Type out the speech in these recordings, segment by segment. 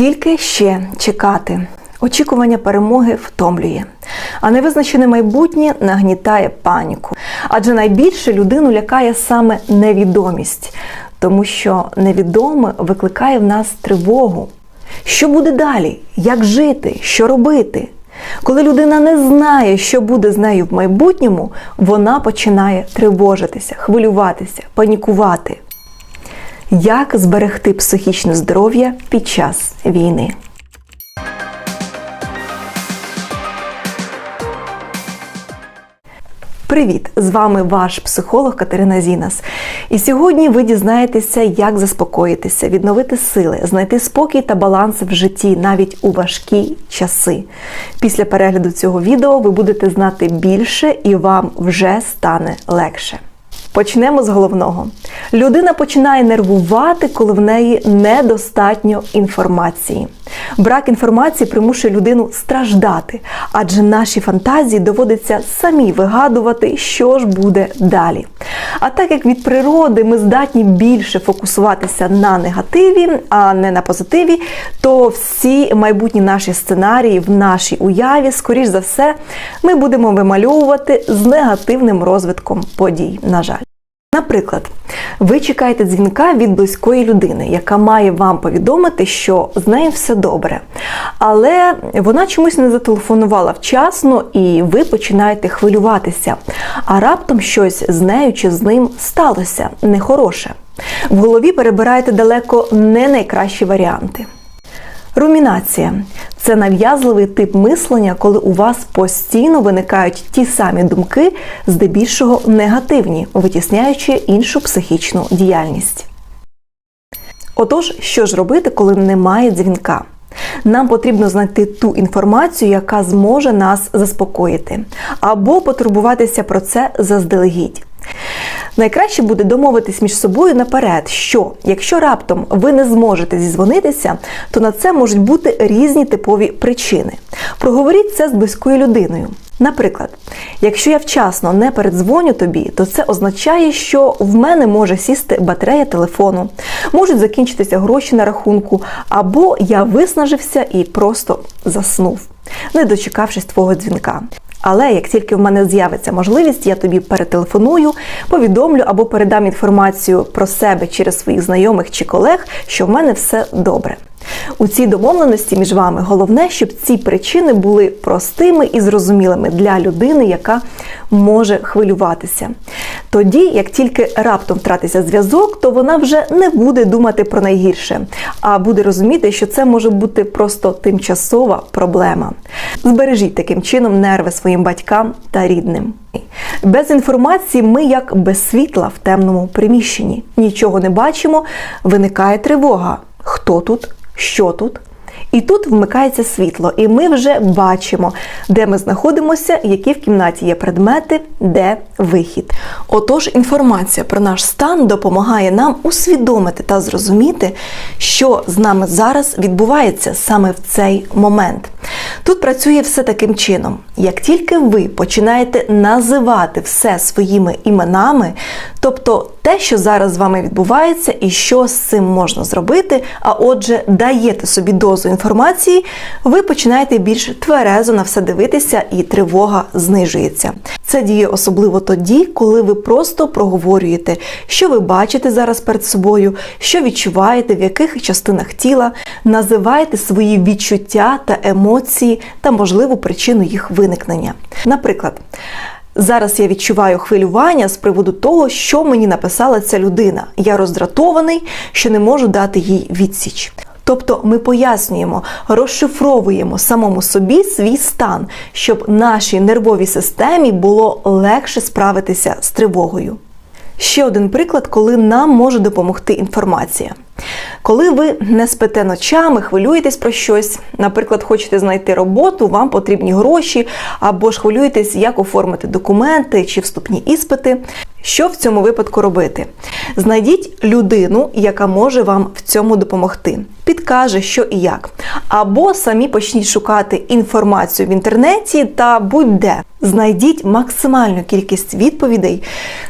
Скільки ще чекати? Очікування перемоги втомлює, а невизначене майбутнє нагнітає паніку. Адже найбільше людину лякає саме невідомість, тому що невідоме викликає в нас тривогу. Що буде далі? Як жити? Що робити? Коли людина не знає, що буде з нею в майбутньому, вона починає тривожитися, хвилюватися, панікувати. Як зберегти психічне здоров'я під час війни? Привіт! З вами ваш психолог Катерина Зінас. І сьогодні ви дізнаєтеся, як заспокоїтися, відновити сили, знайти спокій та баланс в житті навіть у важкі часи. Після перегляду цього відео ви будете знати більше і вам вже стане легше. Почнемо з головного. Людина починає нервувати, коли в неї недостатньо інформації. Брак інформації примушує людину страждати, адже наші фантазії доводиться самі вигадувати, що ж буде далі. А так як від природи ми здатні більше фокусуватися на негативі, а не на позитиві, то всі майбутні наші сценарії в нашій уяві, скоріш за все, ми будемо вимальовувати з негативним розвитком подій. На жаль. Наприклад, ви чекаєте дзвінка від близької людини, яка має вам повідомити, що з нею все добре. Але вона чомусь не зателефонувала вчасно, і ви починаєте хвилюватися. А раптом щось з нею чи з ним сталося нехороше. В голові перебираєте далеко не найкращі варіанти. Румінація це нав'язливий тип мислення, коли у вас постійно виникають ті самі думки, здебільшого негативні, витісняючи іншу психічну діяльність. Отож, що ж робити, коли немає дзвінка? Нам потрібно знайти ту інформацію, яка зможе нас заспокоїти, або потурбуватися про це заздалегідь. Найкраще буде домовитись між собою наперед, що якщо раптом ви не зможете зізвонитися, то на це можуть бути різні типові причини. Проговоріть це з близькою людиною. Наприклад, якщо я вчасно не передзвоню тобі, то це означає, що в мене може сісти батарея телефону, можуть закінчитися гроші на рахунку, або я виснажився і просто заснув, не дочекавшись твого дзвінка. Але як тільки в мене з'явиться можливість, я тобі перетелефоную, повідомлю або передам інформацію про себе через своїх знайомих чи колег, що в мене все добре. У цій домовленості між вами головне, щоб ці причини були простими і зрозумілими для людини, яка може хвилюватися. Тоді, як тільки раптом втратиться зв'язок, то вона вже не буде думати про найгірше, а буде розуміти, що це може бути просто тимчасова проблема. Збережіть таким чином нерви своїм батькам та рідним. Без інформації ми як без світла в темному приміщенні. Нічого не бачимо, виникає тривога. Хто тут? Що тут. І тут вмикається світло, і ми вже бачимо, де ми знаходимося, які в кімнаті є предмети, де вихід. Отож, інформація про наш стан допомагає нам усвідомити та зрозуміти, що з нами зараз відбувається саме в цей момент. Тут працює все таким чином: як тільки ви починаєте називати все своїми іменами, тобто те, що зараз з вами відбувається, і що з цим можна зробити, а отже, даєте собі дозу інформації, ви починаєте більш тверезо на все дивитися, і тривога знижується. Це діє особливо тоді, коли ви просто проговорюєте, що ви бачите зараз перед собою, що відчуваєте, в яких частинах тіла, називаєте свої відчуття та емоції та можливу причину їх виникнення. Наприклад, Зараз я відчуваю хвилювання з приводу того, що мені написала ця людина. Я роздратований, що не можу дати їй відсіч. Тобто ми пояснюємо, розшифровуємо самому собі свій стан, щоб нашій нервовій системі було легше справитися з тривогою. Ще один приклад, коли нам може допомогти інформація. Коли ви не спите ночами, хвилюєтесь про щось, наприклад, хочете знайти роботу, вам потрібні гроші, або ж хвилюєтесь, як оформити документи чи вступні іспити. Що в цьому випадку робити? Знайдіть людину, яка може вам в цьому допомогти, підкаже, що і як. Або самі почніть шукати інформацію в інтернеті та будь-де. Знайдіть максимальну кількість відповідей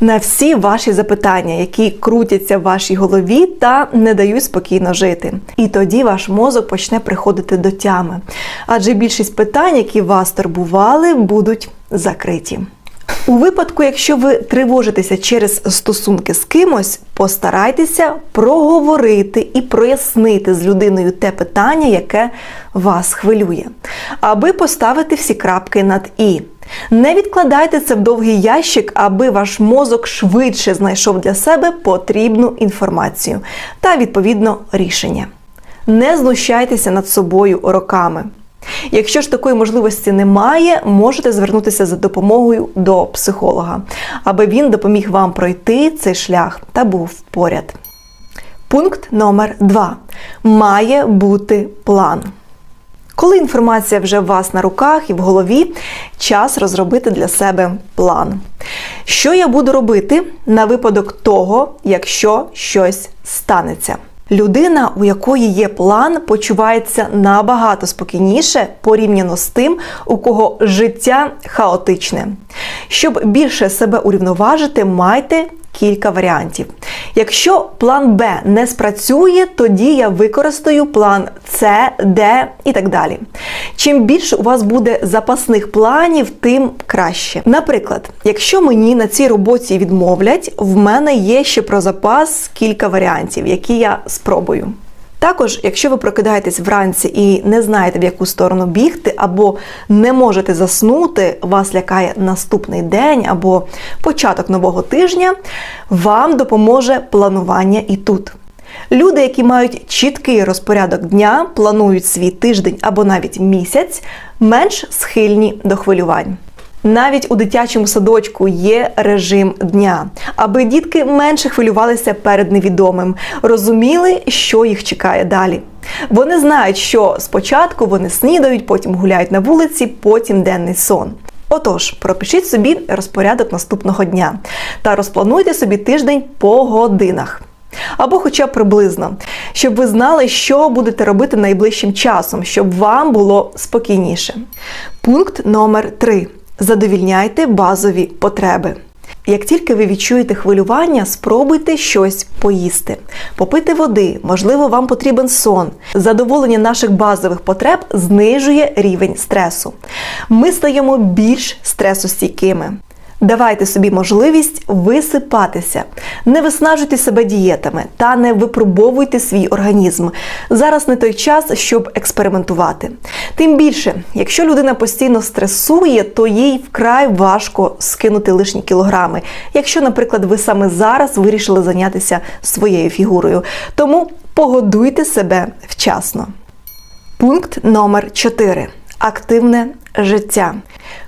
на всі ваші запитання, які крутяться в вашій голові та не дають спокійно жити. І тоді ваш мозок почне приходити до тями. Адже більшість питань, які вас турбували, будуть закриті. У випадку, якщо ви тривожитеся через стосунки з кимось, постарайтеся проговорити і прояснити з людиною те питання, яке вас хвилює, аби поставити всі крапки над і. Не відкладайте це в довгий ящик, аби ваш мозок швидше знайшов для себе потрібну інформацію та відповідно рішення. Не знущайтеся над собою роками. Якщо ж такої можливості немає, можете звернутися за допомогою до психолога, аби він допоміг вам пройти цей шлях та був поряд. Пункт номер 2. Має бути план. Коли інформація вже у вас на руках і в голові, час розробити для себе план. Що я буду робити на випадок того, якщо щось станеться? Людина, у якої є план, почувається набагато спокійніше порівняно з тим, у кого життя хаотичне. Щоб більше себе урівноважити, майте кілька варіантів. Якщо план Б не спрацює, тоді я використаю план С, Д і так далі. Чим більше у вас буде запасних планів, тим краще. Наприклад, якщо мені на цій роботі відмовлять, в мене є ще про запас кілька варіантів, які я спробую. Також, якщо ви прокидаєтесь вранці і не знаєте, в яку сторону бігти, або не можете заснути, вас лякає наступний день або початок нового тижня, вам допоможе планування і тут. Люди, які мають чіткий розпорядок дня, планують свій тиждень або навіть місяць, менш схильні до хвилювань. Навіть у дитячому садочку є режим дня, аби дітки менше хвилювалися перед невідомим, розуміли, що їх чекає далі. Вони знають, що спочатку вони снідають, потім гуляють на вулиці, потім денний сон. Отож, пропишіть собі розпорядок наступного дня та розплануйте собі тиждень по годинах. Або хоча б приблизно, щоб ви знали, що будете робити найближчим часом, щоб вам було спокійніше. Пункт номер 3. Задовільняйте базові потреби. Як тільки ви відчуєте хвилювання, спробуйте щось поїсти, попити води, можливо, вам потрібен сон. Задоволення наших базових потреб знижує рівень стресу. Ми стаємо більш стресостійкими. Давайте собі можливість висипатися, не виснажуйте себе дієтами та не випробовуйте свій організм. Зараз не той час, щоб експериментувати. Тим більше, якщо людина постійно стресує, то їй вкрай важко скинути лишні кілограми. Якщо, наприклад, ви саме зараз вирішили зайнятися своєю фігурою. Тому погодуйте себе вчасно. Пункт номер 4. Активне життя.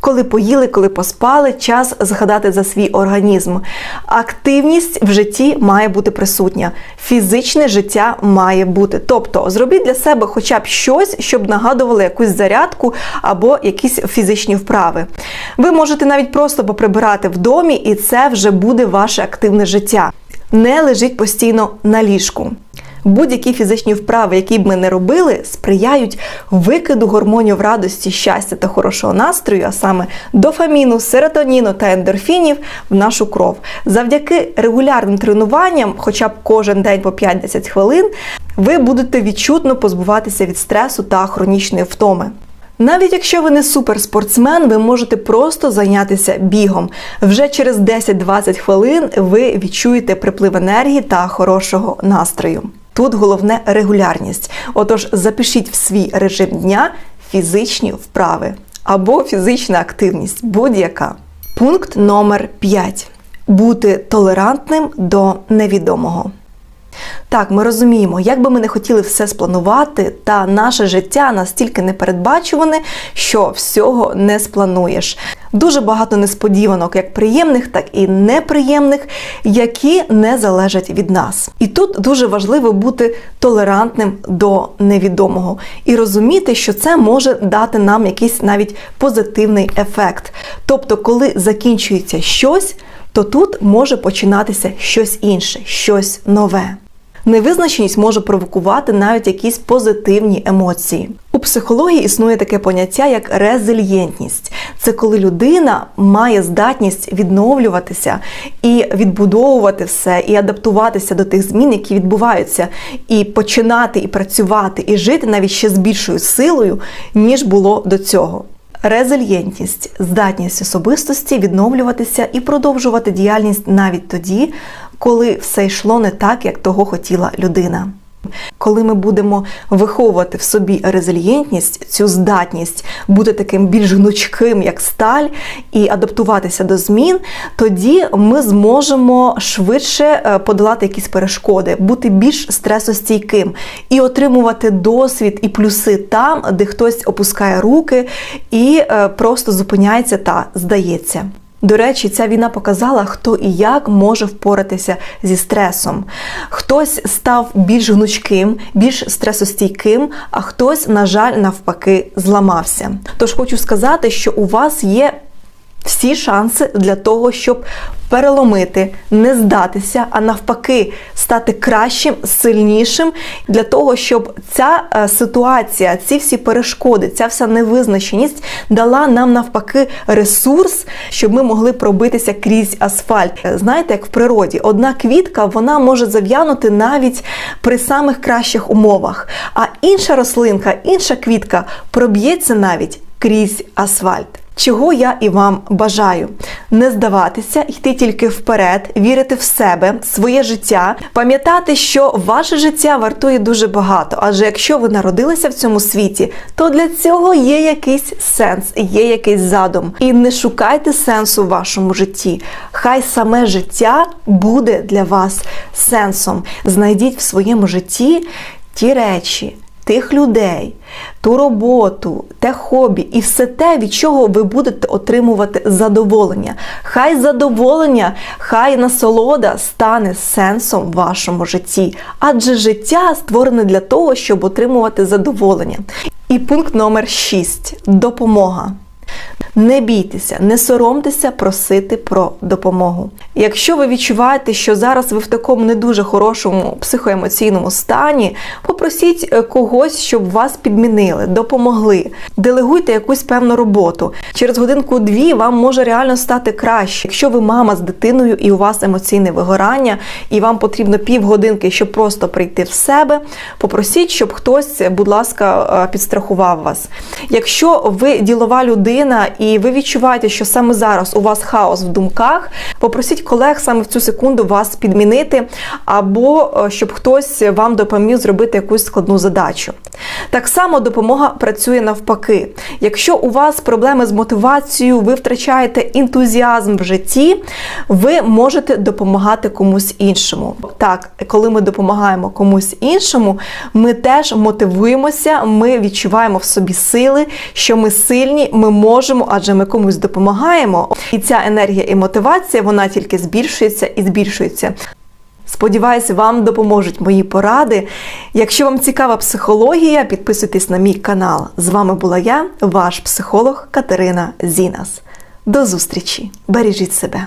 Коли поїли, коли поспали, час згадати за свій організм. Активність в житті має бути присутня, фізичне життя має бути. Тобто зробіть для себе хоча б щось, щоб нагадувало якусь зарядку або якісь фізичні вправи. Ви можете навіть просто поприбирати в домі, і це вже буде ваше активне життя. Не лежіть постійно на ліжку. Будь-які фізичні вправи, які б ми не робили, сприяють викиду гормонів радості, щастя та хорошого настрою, а саме дофаміну, серотоніну та ендорфінів в нашу кров. Завдяки регулярним тренуванням, хоча б кожен день по 5-10 хвилин, ви будете відчутно позбуватися від стресу та хронічної втоми. Навіть якщо ви не суперспортсмен, ви можете просто зайнятися бігом. Вже через 10-20 хвилин ви відчуєте приплив енергії та хорошого настрою. Тут головне регулярність. Отож, запишіть в свій режим дня фізичні вправи або фізична активність, будь-яка. Пункт номер 5. Бути толерантним до невідомого. Так, ми розуміємо, як би ми не хотіли все спланувати, та наше життя настільки непередбачуване, що всього не сплануєш. Дуже багато несподіванок, як приємних, так і неприємних, які не залежать від нас. І тут дуже важливо бути толерантним до невідомого і розуміти, що це може дати нам якийсь навіть позитивний ефект. Тобто, коли закінчується щось, то тут може починатися щось інше, щось нове. Невизначеність може провокувати навіть якісь позитивні емоції. У психології існує таке поняття як резильєнтність. Це коли людина має здатність відновлюватися і відбудовувати все, і адаптуватися до тих змін, які відбуваються, і починати і працювати, і жити навіть ще з більшою силою, ніж було до цього. Резильєнтність здатність особистості відновлюватися і продовжувати діяльність навіть тоді, коли все йшло не так, як того хотіла людина. Коли ми будемо виховувати в собі резильєнтність, цю здатність бути таким більш гнучким, як сталь, і адаптуватися до змін, тоді ми зможемо швидше е, подолати якісь перешкоди, бути більш стресостійким і отримувати досвід і плюси там, де хтось опускає руки і е, просто зупиняється та здається. До речі, ця війна показала, хто і як може впоратися зі стресом. Хтось став більш гнучким, більш стресостійким, а хтось, на жаль, навпаки, зламався. Тож хочу сказати, що у вас є всі шанси для того, щоб переломити, не здатися, а навпаки, стати кращим, сильнішим для того, щоб ця е, ситуація, ці всі перешкоди, ця вся невизначеність дала нам навпаки ресурс, щоб ми могли пробитися крізь асфальт. Е, Знаєте, як в природі, одна квітка вона може зав'янути навіть при самих кращих умовах, а інша рослинка, інша квітка проб'ється навіть крізь асфальт. Чого я і вам бажаю не здаватися, йти тільки вперед, вірити в себе, своє життя, пам'ятати, що ваше життя вартує дуже багато. Адже якщо ви народилися в цьому світі, то для цього є якийсь сенс, є якийсь задум. І не шукайте сенсу в вашому житті. Хай саме життя буде для вас сенсом. Знайдіть в своєму житті ті речі тих людей, ту роботу, те хобі і все те, від чого ви будете отримувати задоволення. Хай задоволення, хай насолода стане сенсом в вашому житті, адже життя створене для того, щоб отримувати задоволення. І пункт номер 6 допомога. Не бійтеся, не соромтеся просити про допомогу. Якщо ви відчуваєте, що зараз ви в такому не дуже хорошому психоемоційному стані, попросіть е, когось, щоб вас підмінили, допомогли. Делегуйте якусь певну роботу. Через годинку-дві вам може реально стати краще. Якщо ви мама з дитиною і у вас емоційне вигорання, і вам потрібно півгодинки, щоб просто прийти в себе, попросіть, щоб хтось, будь ласка, е, підстрахував вас. Якщо ви ділова людина ви відчуваєте, що саме зараз у вас хаос в думках, попросіть колег саме в цю секунду вас підмінити, або е, щоб хтось вам допоміг зробити якусь складну задачу. Так само допомога працює навпаки. Якщо у вас проблеми з мотивацією, ви втрачаєте ентузіазм в житті, ви можете допомагати комусь іншому. Так, коли ми допомагаємо комусь іншому, ми теж мотивуємося, ми відчуваємо в собі сили, що ми сильні, ми можемо, адже ми комусь допомагаємо. І ця енергія і мотивація вона тільки збільшується і збільшується. Сподіваюся, вам допоможуть мої поради. Якщо вам цікава психологія, підписуйтесь на мій канал. З вами була я, ваш психолог Катерина Зінас. До зустрічі! Бережіть себе!